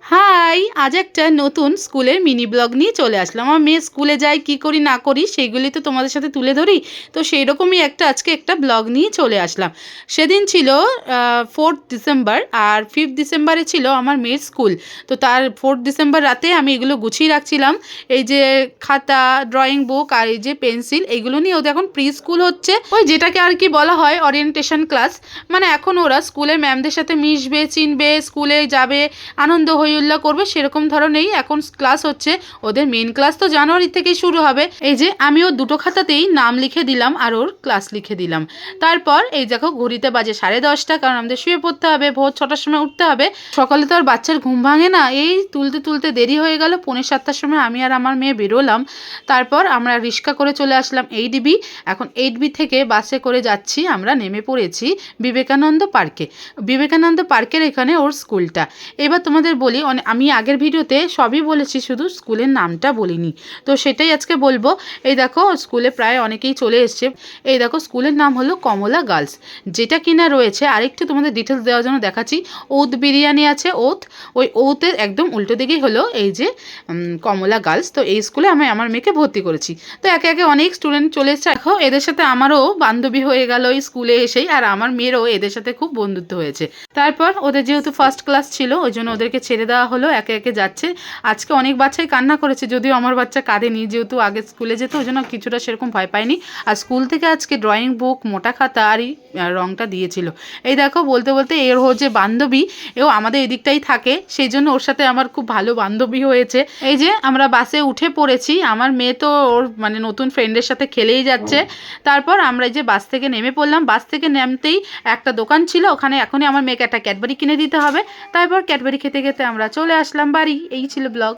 Hi. High আজ একটা নতুন স্কুলের মিনি ব্লগ নিয়ে চলে আসলাম। আমার মেয়ে স্কুলে যায়, কি করি, না করি সেইগুলি তো তোমাদের সাথে তুলে ধরি। তো সেই রকমই একটা আজকে একটা ব্লগ নিয়ে চলে আসলাম। সেদিন ছিল ফোর্থ ডিসেম্বর আর ফিফথ ডিসেম্বরে ছিল আমার মেয়ের স্কুল। তো তার ফোর্থ ডিসেম্বর রাতে আমি এগুলো গুছিয়ে রাখছিলাম। এই যে খাতা ড্রয়িং বুক আর এই যে পেন্সিল এগুলো নিয়ে ওদের এখন প্রি স্কুল হচ্ছে। ওই যেটাকে আর কি বলা হয় ওরিয়েন্টেশন ক্লাস মানে এখন ওরা স্কুলের ম্যামদের সাথে মিশবে, চিনবে, স্কুলে যাবে, আনন্দ হইউল্লাহ করবে। সেরকম ধরনেরই এখন ক্লাস হচ্ছে। ওদের মেন ক্লাস তো জানুয়ারি থেকেই শুরু হবে। এই যে আমি ওর দুটো খাতাতেই নাম লিখে দিলাম আর ওর ক্লাস লিখে দিলাম। তারপর এই দেখো ঘড়িতে বাজে সাড়ে দশটা, কারণ আমাদের শুয়ে পড়তে হবে, ভোর ছটার সময় উঠতে হবে। সকালে তো আর বাচ্চার ঘুম ভাঙে না। এই তুলতে তুলতে দেরি হয়ে গেল, পৌনে সাতটার সময় আমি আর আমার মেয়ে বেরোলাম। তারপর আমরা রিক্সা করে চলে আসলাম এইট বি এখন এইট বি থেকে বাসে করে যাচ্ছি, আমরা নেমে পড়েছি বিবেকানন্দ পার্কে। বিবেকানন্দ পার্কের এখানে ওর স্কুলটা এবার তোমাদের বলি, অনে- আমি আগের ভিডিওতে সবই বলেছি, শুধু স্কুলের নামটা বলিনি। তো সেটাই আজকে বলব। এই দেখো, স্কুলে প্রায় অনেকেই চলে এসছে। এই দেখো, স্কুলের নাম হলো কমলা গার্লস। যেটা কিনা রয়েছে, আরেকটু তোমাদের ডিটেলস দেওয়ার জন্য দেখাচ্ছি। ওত বিরিয়ানি আছে, ওত। ওই ওতের একদম উল্টো দিকেই হলো এই যে কমলা গার্লস। তো এই স্কুলে আমি আমার মেয়েকে ভর্তি করেছি। তো একে একে অনেক স্টুডেন্ট চলে এসছে। দেখো, এদের সাথে আমারও বান্ধবী হয়ে গেল এই স্কুলে এসেই, আর আমার মেয়েরও এদের সাথে খুব বন্ধুত্ব হয়েছে। তারপর ওদের যেহেতু ফার্স্ট ক্লাস ছিল, ওই জন্য ওদেরকে ছেড়ে দেওয়া হলো। একে একে যাচ্ছে। আজকে অনেক বাচ্চাই কান্না করেছে যদিও আমার বাচ্চা কাঁদেনি যেহেতু আগে স্কুলে যেত ওই জন্য কিছুটা সেরকম ভয় পায়নি। আর স্কুল থেকে আজকে ড্রয়িং বুক মোটা খাতা আর এই আহ, রংটা দিয়েছিল। এই দেখো বলতে বলতে এর হচ্ছে যে বান্ধবী এও আমাদের এদিকটাই থাকে সেই জন্য ওর সাথে আমার খুব ভালো বান্ধবী হয়েছে। এই যে আমরা বাসে উঠে পড়েছি আমার মেয়ে তো ওর মানে নতুন ফ্রেন্ডের সাথে খেলেই যাচ্ছে। তারপর আমরা এই যে বাস থেকে নেমে পড়লাম বাস থেকে নামতেই একটা দোকান ছিল ওখানে এখনই আমার মেয়েকে একটা ক্যাডবেরি কিনে দিতে হবে। তারপর ক্যাডবেরি খেতে খেতে আমরা চলে আসলাম বাড়ি এই ছিল ব্লগ।